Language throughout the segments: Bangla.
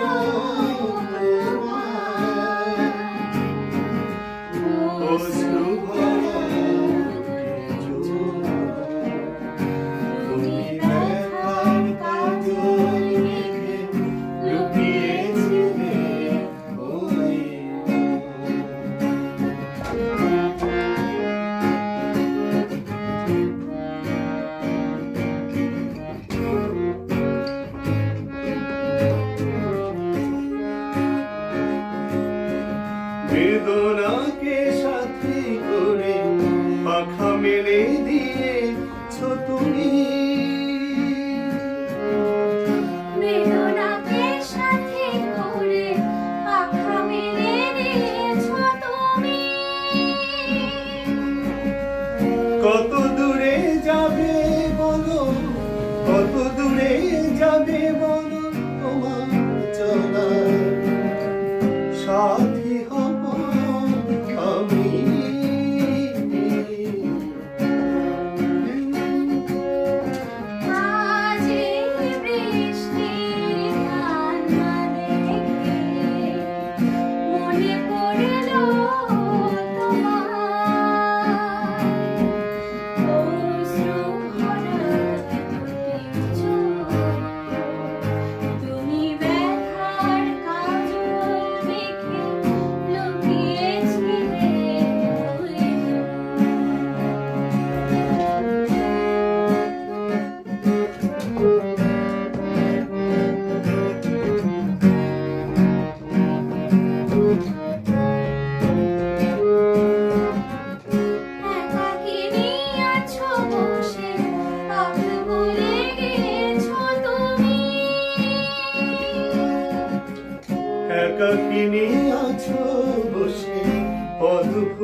Oh. তাকে সাথে করে পাখা মেলে দিয়ে তুমি কত দূরে যাবে বলো কত দূরে যাবে বলো?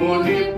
morning.